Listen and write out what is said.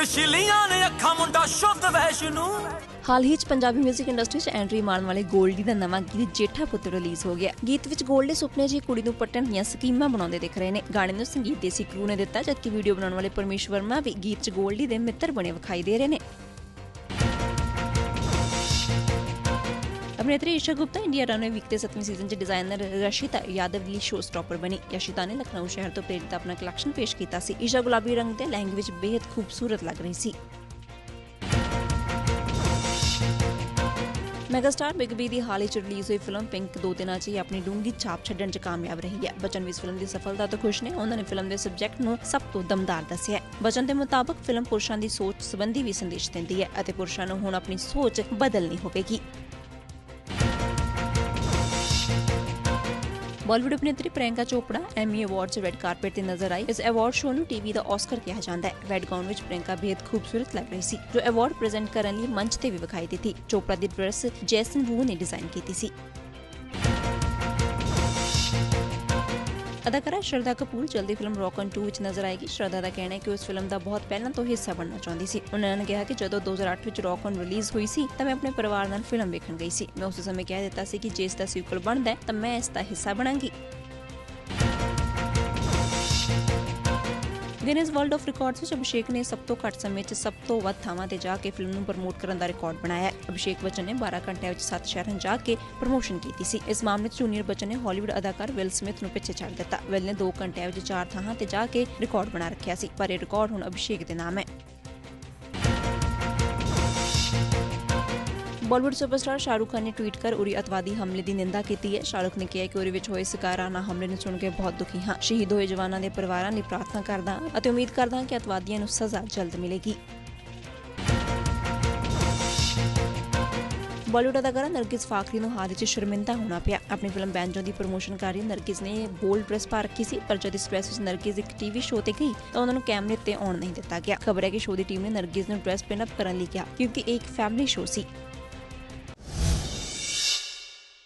ਮਿਸ਼ਲੀਆਂ ਨੇ ਅੱਖਾਂ ਮੁੰਡਾ ਸ਼ੁੱਧ ਵੈਸ਼ਨੂ ਹਾਲ ਹੀ 'ਚ ਪੰਜਾਬੀ 뮤직 ਇੰਡਸਟਰੀ 'ਚ ਐਂਟਰੀ ਮਾਰਨ ਵਾਲੇ ਗੋਲਡੀ ਦਾ ਨਵਾਂ ਗੀਤ ਜੇਠਾ ਪੁੱਤ ਰਿਲੀਜ਼ ਹੋ ਗਿਆ। ਗੀਤ ਵਿੱਚ ਗੋਲਡੀ ਸੁਪਨੇ ਜੀ ਕੁੜੀ ਨੂੰ ਪੱਟਣ ਦੀਆਂ ਸਕੀਮਾਂ ਬਣਾਉਂਦੇ ਦਿਖ ਰਹੇ ਨੇ। ਗਾਣੇ ਨੂੰ ਸੰਗੀਤ ਦੇਸੀ ਕਰੂ ਨੇ ਦਿੱਤਾ, ਜਦਕਿ ਵੀਡੀਓ ਬਣਾਉਣ ਵਾਲੇ ਪਰਮੇਸ਼ ਵਰਮਾ ਵੀ ਗੀਤ 'ਚ ਗੋਲਡੀ ਦੇ ਮਿੱਤਰ ਬਣੇ ਵਿਖਾਈ ਦੇ ਰਹੇ ਨੇ। ਅਭਿਨੇਤਰੀ Esha Gupta India runway week ਦੇ 7ਵੇਂ ਸੀਜ਼ਨ 'ਚ ਡਿਜ਼ਾਈਨਰ ਰਸ਼ਿਤਾ ਯਾਦਵ ਲਈ ਸ਼ੋਅ ਸਟਾਪਰ ਬਣੀ ਯਸ਼ਿਤਾ ਨੇ ਲਖਨਊ ਸ਼ਹਿਰ ਤੋਂ ਪ੍ਰੇਰਿਤ ਆਪਣਾ ਕਲੈਕਸ਼ਨ ਪੇਸ਼ ਕੀਤਾ ਸੀ ਈਸ਼ਾ ਗੁਲਾਬੀ ਰੰਗ ਦੇ ਲਹਿੰਗੇ ਵਿੱਚ ਬੇहद ਖੂਬਸੂਰਤ ਲੱਗ ਰਹੀ ਸੀ ਮੈਗਾਸਟਾਰ ਬਿਗ ਬੀ ਦੀ ਹਾਲ ਹੀ ਚ ਰਿਲੀਜ਼ ਹੋਈ ਫਿਲਮ ਪਿੰਕ ਦੋ ਦਿਨਾਂ 'ਚ ਹੀ ਆਪਣੀ ਡੂੰਗੀ ਛਾਪ ਛੱਡਣ 'ਚ ਕਾਮਯਾਬ ਰਹੀ ਹੈ ਬਚਨ ਵੀ ਇਸ ਫਿਲਮ ਦੀ ਸਫਲਤਾ ਤੋਂ ਖੁਸ਼ ਨੇ ਉਹਨਾਂ ਨੇ ਫਿਲਮ ਦੇ ਸਬਜੈਕਟ ਨੂੰ ਸਭ ਤੋਂ ਦਮਦਾਰ ਦੱਸਿਆ ਬਚਨ ਦੇ ਮੁਤਾਬਕ ਫਿਲਮ ਪੁਰਸ਼ਾਂ ਦੀ ਸੋਚ ਸੰਬੰਧੀ ਵੀ ਸੰਦੇਸ਼ ਦਿੰਦੀ ਹੈ ਅਤੇ ਪੁਰਸ਼ਾਂ ਨੂੰ ਹੁਣ ਆਪਣੀ ਸੋਚ ਬਦਲਣੀ ਹੋਵੇਗੀ ਬਾਲੀਵੁੱਡ ਅਭਿਨੇਤਰੀ ਪ੍ਰਿਯੰਕਾ ਚੋਪੜਾ ਐਮੀ ਅਵਾਰਡ 'ਚ ਰੈੱਡ ਕਾਰਪੇਟ ਤੇ ਨਜ਼ਰ ਆਈ ਇਸ ਅਵਾਰਡ ਸ਼ੋਅ ਨੂੰ ਟੀਵੀ ਦਾ ਆਸਕਰ ਕਿਹਾ ਜਾਂਦਾ ਹੈ। ਰੈੱਡ ਗਾਊਨ ਵਿੱਚ ਪ੍ਰਿਯੰਕਾ ਬੇਹਦ ਖੂਬਸੂਰਤ ਲੱਗ ਰਹੀ ਸੀ, ਜੋ ਅਵਾਰਡ ਪ੍ਰੈਜ਼ੈਂਟ ਕਰਨ ਲਈ ਮੰਚ ਤੇ ਵੀ ਵਿਖਾਈ ਦਿੱਤੀ। ਚੋਪੜਾ ਦੀ ਡਰੈਸ ਜੈਸਨ ਵੂ ਨੇ ਡਿਜ਼ਾਈਨ ਕੀਤੀ ਸੀ। ਅਦਾਕਾਰਾ ਸ਼ਰਦਾ ਕਪੂਰ ਜਲਦੀ ਫਿਲਮ ਰੌਕਨ 2 ਵਿੱਚ ਨਜ਼ਰ ਆਏਗੀ। ਸ਼ਰਦਾ ਦਾ ਕਹਿਣਾ ਹੈ ਕਿ ਉਸ ਫਿਲਮ ਦਾ ਬਹੁਤ ਪਹਿਲਾਂ ਤੋਂ ਹਿੱਸਾ ਬਣਨਾ ਚਾਹੁੰਦੀ ਸੀ। ਉਹਨਾਂ ਨੇ ਕਿਹਾ ਕਿ ਜਦੋਂ 2008 ਵਿੱਚ ਰੌਕਨ ਰਿਲੀਜ਼ ਹੋਈ ਸੀ, ਤਾਂ ਮੈਂ ਆਪਣੇ ਪਰਿਵਾਰ ਨਾਲ ਫਿਲਮ ਵੇਖਣ ਗਈ ਸੀ। ਮੈਂ ਉਸ ਸਮੇਂ ਕਹਿ ਦਿੱਤਾ ਸੀ ਕਿ ਜੇ ਇਸ ਦਾ ਸੀਕੁਅਲ ਬਣਦਾ ਹੈ, ਤਾਂ ਮੈਂ ਇਸ ਦਾ ਹਿੱਸਾ ਬਣਾਂਗੀ। ਗਿਨੀਜ਼ ਵਰਲਡ ਆਫ ਰਿਕਾਰਡਸ ਵਿੱਚ ਅਭਿਸ਼ੇਕ ਨੇ ਸਭ ਤੋਂ ਘੱਟ ਸਮੇਂ 'ਚ ਸਭ ਤੋਂ ਵੱਧ ਥਾਵਾਂ ਤੇ ਜਾ ਕੇ ਫਿਲਮ ਨੂੰ ਪ੍ਰਮੋਟ ਕਰਨ ਦਾ ਰਿਕਾਰਡ ਬਣਾਇਆ ਹੈ। ਅਭਿਸ਼ੇਕ ਬੱਚਨ ਨੇ 12 ਘੰਟਿਆਂ ਵਿੱਚ 7 ਸ਼ਹਿਰਾਂ ਜਾ ਕੇ ਪ੍ਰਮੋਸ਼ਨ ਕੀਤੀ ਸੀ। ਇਸ ਮਾਮਲੇ 'ਚ ਜੂਨੀਅਰ ਬੱਚਨ ਨੇ ਹਾਲੀਵੁੱਡ ਅਦਾਕਾਰ ਵਿਲ ਸਮਿਥ ਨੂੰ ਪਿੱਛੇ ਛੱਡ ਦਿੱਤਾ। ਵਿਲ ਨੇ 2 ਘੰਟਿਆਂ ਵਿੱਚ 4 ਥਾਵਾਂ ਤੇ ਜਾ ਕੇ ਰਿਕਾਰਡ ਬਣਾ ਰੱਖਿਆ ਸੀ, ਪਰ ਇਹ ਰਿਕਾਰਡ ਹੁਣ ਅਭਿਸ਼ੇਕ ਦੇ ਨਾਮ ਹੈ। ਬਾਲੀਵੁੱਡ ਸੁਪਰਸਟਾਰ ਸ਼ਾਹਰੁਖ ਖਾਨ ਨੇ ਟਵੀਟ ਕਰ ਉਰੀ ਅਤਵਾਦੀ ਹਮਲੇ ਦੀ ਨਿੰਦਾ ਕੀਤੀ ਹੈ। ਸ਼ਾਹਰੁਖ ਨੇ ਕਿਹਾ ਕਿ ਉਰੀ ਵਿੱਚ ਹੋਏ ਸਕਾਰਾਨਾ ਹਮਲੇ ਨੂੰ ਸੁਣ ਕੇ ਬਹੁਤ ਦੁਖੀ ਹਾਂ। ਸ਼ਹੀਦ ਹੋਏ ਜਵਾਨਾਂ ਦੇ ਪਰਿਵਾਰਾਂ ਲਈ ਪ੍ਰਾਰਥਨਾ ਕਰਦਾ ਅਤੇ ਉਮੀਦ ਕਰਦਾ ਕਿ ਅਤਵਾਦੀਆਂ ਨੂੰ ਸਜ਼ਾ ਜਲਦ ਮਿਲੇਗੀ। ਬਾਲੀਵੁੱਡ ਅਦਾਕਾਰਾ ਨਰਗਿਸ ਫਾਖਰੀ ਨੂੰ ਹਾਲ ਹੀ ਸ਼ਰਮਿੰਦਾ ਹੋਣਾ ਪਿਆ। ਆਪਣੀ ਫਿਲਮ ਬੈਂਜੋ ਦੀ ਪ੍ਰੋਮੋਸ਼ਨ ਕਰ ਰਹੀ ਨਰਗਿਸ ਨੇ ਬੋਲਡ ਡਰੈਸ ਪਾ ਰੱਖੀ ਸੀ, ਪਰ ਜਦ ਇਸ ਡਰੈਸ ਵਿੱਚ ਨਰਗਿਸ ਇੱਕ ਟੀਵੀ ਸ਼ੋਅ ਤੇ ਗਈ, ਤਾਂ ਉਹਨਾਂ ਨੂੰ ਕੈਮਰੇ ਤੇ ਆਉਣ ਨਹੀਂ ਦਿੱਤਾ ਗਿਆ। ਖਬਰ ਹੈ ਕਿ ਸ਼ੋਅ ਦੀ ਟੀਮ ਨੇ ਨਰਗਿਸ ਨੂੰ ਡਰੈਸ ਪਿਨ ਅਪ ਕਰਨ ਲਈ ਕਿਹਾ, ਕਿਉਂਕਿ ਇਹ ਇੱਕ ਫੈਮਿਲੀ ਸ਼ੋਅ ਸੀ।